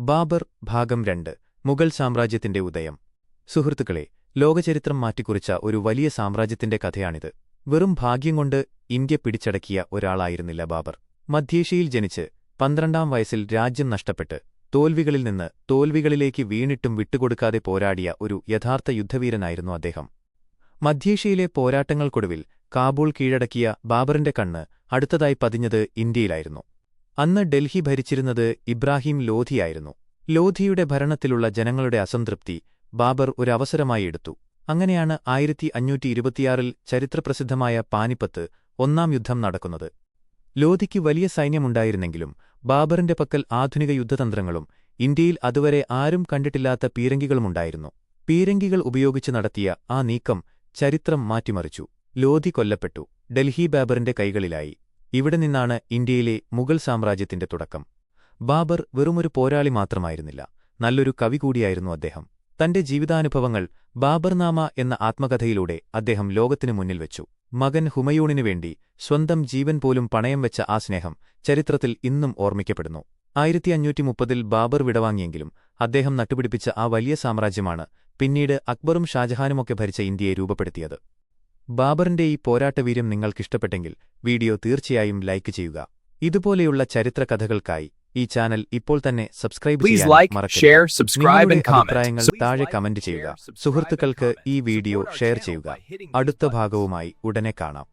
ബാബർ ഭാഗം രണ്ട് മുഗൾ സാമ്രാജ്യത്തിന്റെ ഉദയം. സുഹൃത്തുക്കളെ ലോകചരിത്രം മാറ്റിക്കുറിച്ച ഒരു വലിയ സാമ്രാജ്യത്തിന്റെ കഥയാണിത്. വെറും ഭാഗ്യം കൊണ്ട് ഇന്ത്യ പിടിച്ചടക്കിയ ഒരാളായിരുന്നില്ല ബാബർ. മധ്യേഷ്യയിൽ ജനിച്ച് പന്ത്രണ്ടാം വയസ്സിൽ രാജ്യം നഷ്ടപ്പെട്ട് തോൽവികളിൽ നിന്ന് തോൽവികളിലേക്ക് വീണിട്ടും വിട്ടുകൊടുക്കാതെ പോരാടിയ ഒരു യഥാർത്ഥ യുദ്ധവീരനായിരുന്നു അദ്ദേഹം. മധ്യേഷ്യയിലെ പോരാട്ടങ്ങൾക്കൊടുവിൽ കാബൂൾ കീഴടക്കിയ ബാബറിന്റെ കണ്ണ് അടുത്തതായി പതിഞ്ഞത് ഇന്ത്യയിലായിരുന്നു. അന്ന് ഡൽഹി ഭരിച്ചിരുന്നത് ഇബ്രാഹിം ലോധിയായിരുന്നു. ലോധിയുടെ ഭരണത്തിലുള്ള ജനങ്ങളുടെ അസംതൃപ്തി ബാബർ ഒരവസരമായി എടുത്തു. അങ്ങനെയാണ് ആയിരത്തി അഞ്ഞൂറ്റി ഇരുപത്തിയാറിൽ ചരിത്രപ്രസിദ്ധമായ പാനിപ്പത്ത് ഒന്നാം യുദ്ധം നടക്കുന്നത്. ലോധിക്ക് വലിയ സൈന്യമുണ്ടായിരുന്നെങ്കിലും ബാബറിന്റെ പക്കൽ ആധുനിക യുദ്ധതന്ത്രങ്ങളും ഇന്ത്യയിൽ അതുവരെ ആരും കണ്ടിട്ടില്ലാത്ത പീരങ്കികളുമുണ്ടായിരുന്നു. പീരങ്കികൾ ഉപയോഗിച്ച് നടത്തിയ ആ നീക്കം ചരിത്രം മാറ്റിമറിച്ചു. ലോധി കൊല്ലപ്പെട്ടു. ഡൽഹി ബാബറിന്റെ കൈകളിലായി. ഇവിടെ നിന്നാണ് ഇന്ത്യയിലെ മുഗൾ സാമ്രാജ്യത്തിന്റെ തുടക്കം. ബാബർ വെറുമൊരു പോരാളി മാത്രമായിരുന്നില്ല നല്ലൊരു കവി കൂടിയായിരുന്നു അദ്ദേഹം. തന്റെ ജീവിതാനുഭവങ്ങൾ ബാബർനാമ എന്ന ആത്മകഥയിലൂടെ അദ്ദേഹം ലോകത്തിനു മുന്നിൽ വെച്ചു. മകൻ ഹുമയൂണിനു വേണ്ടി സ്വന്തം ജീവൻ പോലും പണയം വെച്ച ആ സ്നേഹം ചരിത്രത്തിൽ ഇന്നും ഓർമ്മിക്കപ്പെടുന്നു. ആയിരത്തി അഞ്ഞൂറ്റി മുപ്പതിൽ ബാബർ വിടവാങ്ങിയെങ്കിലും അദ്ദേഹം നട്ടുപിടിപ്പിച്ച ആ വലിയ സാമ്രാജ്യമാണ് പിന്നീട് അക്ബറും ഷാജഹാനുമൊക്കെ ഭരിച്ച ഇന്ത്യയെ രൂപപ്പെടുത്തിയത്. ബാബറിന്റെ ഈ പോരാട്ടവീര്യം നിങ്ങൾക്കിഷ്ടപ്പെട്ടെങ്കിൽ വീഡിയോ തീർച്ചയായും ലൈക്ക് ചെയ്യുക. ഇതുപോലെയുള്ള ചരിത്ര കഥകൾക്കായി ഈ ചാനൽ ഇപ്പോൾ തന്നെ സബ്സ്ക്രൈബ് ചെയ്യാൻ മറക്കരുത്. അഭിപ്രായങ്ങൾ താഴെ കമന്റ് ചെയ്യുക. സുഹൃത്തുക്കൾക്ക് ഈ വീഡിയോ ഷെയർ ചെയ്യുക. അടുത്ത ഭാഗവുമായി ഉടനെ കാണാം.